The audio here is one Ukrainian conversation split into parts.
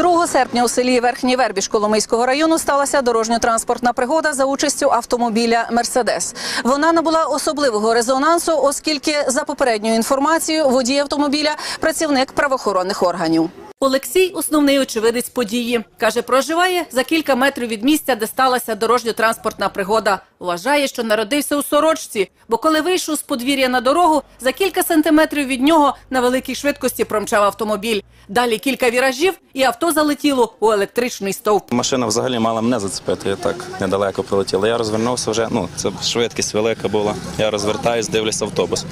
2 серпня у селі Верхній Вербіж Коломийського району сталася дорожньо-транспортна пригода за участю автомобіля Мерседес. Вона набула особливого резонансу, оскільки за попередньою інформацією водій автомобіля працівник правоохоронних органів. Олексій основний очевидець події. Каже, проживає за кілька метрів від місця, де сталася дорожньо-транспортна пригода. Вважає, що народився у сорочці, бо коли вийшов з подвір'я на дорогу, за кілька сантиметрів від нього на великій швидкості промчав автомобіль. Далі кілька віражів, і авто залетіло у електричний стовп. Машина взагалі мала мене зацепити, я так недалеко прилетіла. Я розвернувся вже, ну, це швидкість велика була. Я розвертаюсь, дивлюся автобус.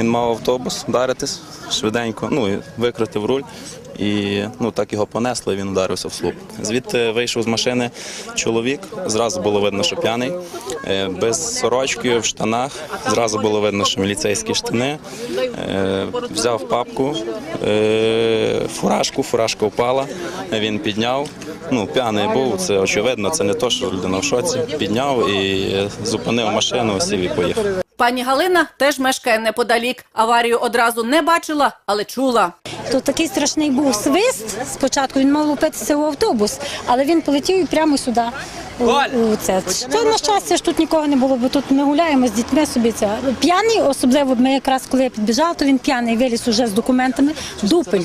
Він мав автобус вдаритись швиденько, ну, і викрутив руль. І ну, так його понесло, і він ударився в слуп. Звідти вийшов з машини чоловік, зразу було видно, що п'яний, е, без сорочки, в штанах. Зразу було видно, що міліцейські штани. Е, Взяв папку, е, фуражку, фуражка впала, він підняв. Ну, п'яний був, це очевидно, це не то, що людина в шоці. Підняв і зупинив машину, сів і поїхав. Пані Галина теж мешкає неподалік. Аварію одразу не бачила, але чула. То такий страшний був свист. Спочатку він мав лупитися в автобус, але він полетів і прямо сюди. У, у це. Що на щастя ж тут нікого не було, бо тут ми гуляємо з дітьми собі. Це п'яний, особливо ми якраз коли я підбіжала, то він п'яний виліз уже з документами, дупель.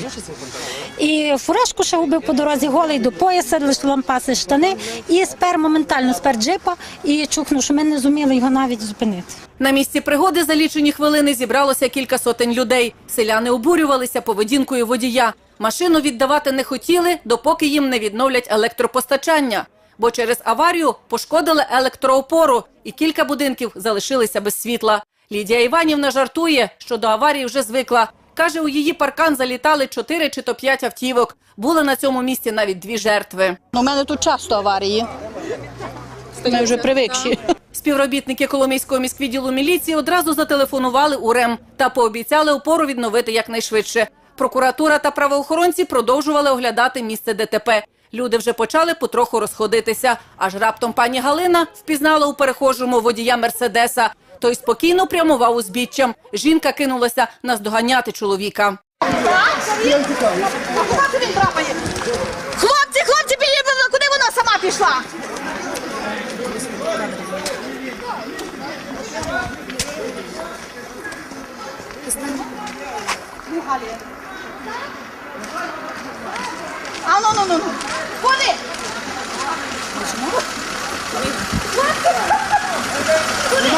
І фуражку ще губив по дорозі голий до пояса, лише лампаси штани, і спер моментально спер джипа і чухнув, що ми не зуміли його навіть зупинити. На місці пригоди за лічені хвилини зібралося кілька сотень людей. Селяни обурювалися поведінкою водія. Машину віддавати не хотіли, допоки їм не відновлять електропостачання. Бо через аварію пошкодили електроопору, і кілька будинків залишилися без світла. Лідія Іванівна жартує, що до аварії вже звикла. Каже, у її паркан залітали чотири чи то п'ять автівок. Були на цьому місці навіть дві жертви. У мене тут часто аварії. Ми вже привикші. Співробітники Коломийського міськвідділу міліції одразу зателефонували у РЕМ та пообіцяли опору відновити якнайшвидше. Прокуратура та правоохоронці продовжували оглядати місце ДТП. Люди вже почали потроху розходитися. Аж раптом пані Галина впізнала у перехожому водія Мерседеса. Той спокійно прямував узбіччям. Жінка кинулася наздоганяти чоловіка. Хлопці, хлопці, підійдемо, куди вона сама пішла? А ну, ну, ну, ну. Куди?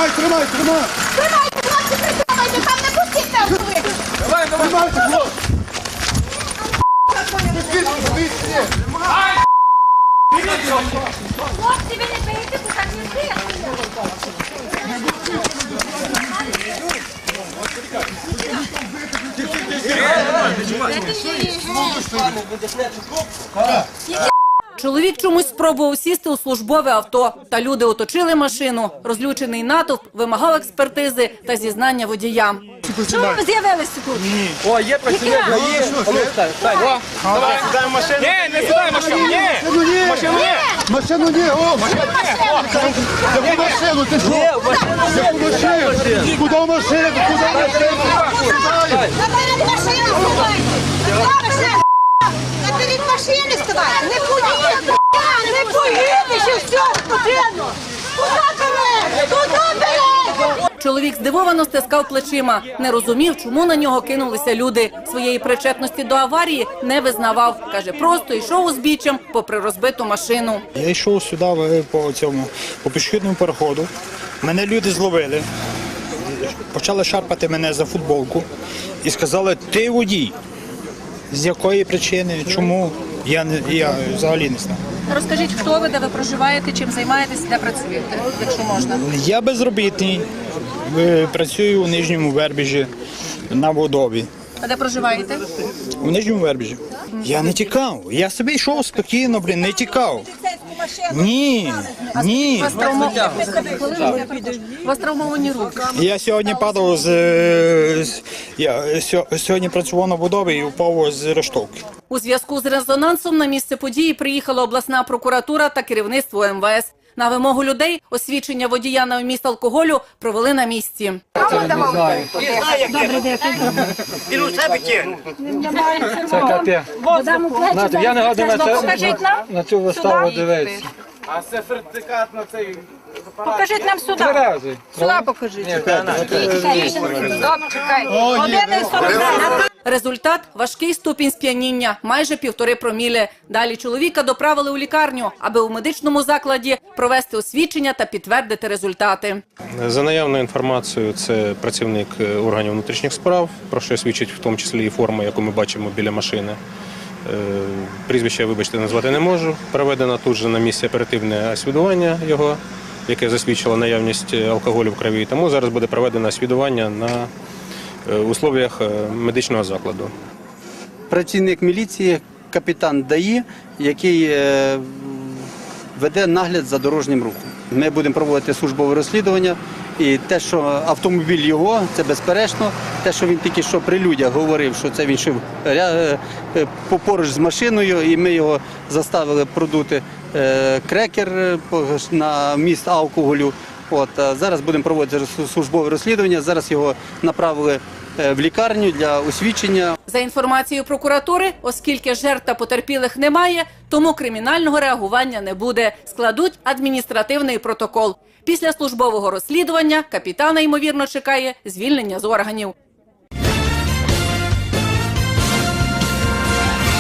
Тримай, тримай, тримай! Тримайте, хлопці, притримайте, там не пустіть автовик. Тримайте, хлопці! Скільки, скільки? Хлопці, Хлопці, ви не бийте, бо так не йде. Чоловік чомусь спробував сісти у службове авто, та люди оточили машину. Розлючений натовп вимагав експертизи та зізнання водія. Чому ви з'явилися тут? О, є працівник, є. Ну, давай, сідаємо в машину. Ні, не сідай в машину, ні. Машину ні! Машину ні. Машину ні! О, машину! Яку машину? Ти що? Яку машину? Куди машину? Куди машину? Потрібно! Куди береш? Куди береш? Чоловік здивовано стискав плечима, не розумів, чому на нього кинулися люди. Своєї причетності до аварії не визнавав. Каже, просто йшов узбіччям попри розбиту машину. Я йшов сюди е, по цьому по пішохідному переходу. Мене люди зловили, почали шарпати мене за футболку і сказали, ти водій. З якої причини, чому? Я не я взагалі не знаю. Розкажіть, хто ви, де ви проживаєте, чим займаєтесь, де працюєте, якщо можна. Я безробітний, е, працюю у нижньому вербіжі на водові. А де проживаєте? У нижньому вербіжі. Я не тікав. Я собі йшов спокійно, блін, не тікав. Ні, ні. Вас травмовані, руки. Я сьогодні падав з, е, я сьо- сьогодні працював на будові і впав з рештовки. У зв'язку з резонансом на місце події приїхала обласна прокуратура та керівництво МВС. На вимогу людей освідчення водія на вміст алкоголю провели на місці. Це капє. Знаєте, я не годен на, це, на, на цю виставу дивитися. А сертифікат на цей Покажіть нам сюди. Три рази. Результат важкий ступінь сп'яніння, майже півтори проміле. Далі чоловіка доправили у лікарню, аби у медичному закладі провести освідчення та підтвердити результати. За наявною інформацією, це працівник е, органів внутрішніх справ, про що свідчить в тому числі і форма, яку ми бачимо біля машини. Е, Прізвище, вибачте, назвати не можу. Проведено тут же на місці оперативне освідування його, яке засвідчило наявність е, алкоголю в крові. Тому зараз буде проведено освідування на е, условіях е, медичного закладу. працівник міліції, капітан ДАІ, який е, веде нагляд за дорожнім рухом. Ми будемо проводити службове розслідування. І те, що автомобіль його, це безперечно. Те, що він тільки що при людях говорив, що це він е, поруч з машиною, і ми його заставили продути крекер на міст алкоголю. От зараз будемо проводити службове розслідування. Зараз його направили е, в лікарню для освідчення. За інформацією прокуратури, оскільки жертв та потерпілих немає, тому кримінального реагування не буде. Складуть адміністративний протокол. Після службового розслідування капітана ймовірно чекає звільнення з органів.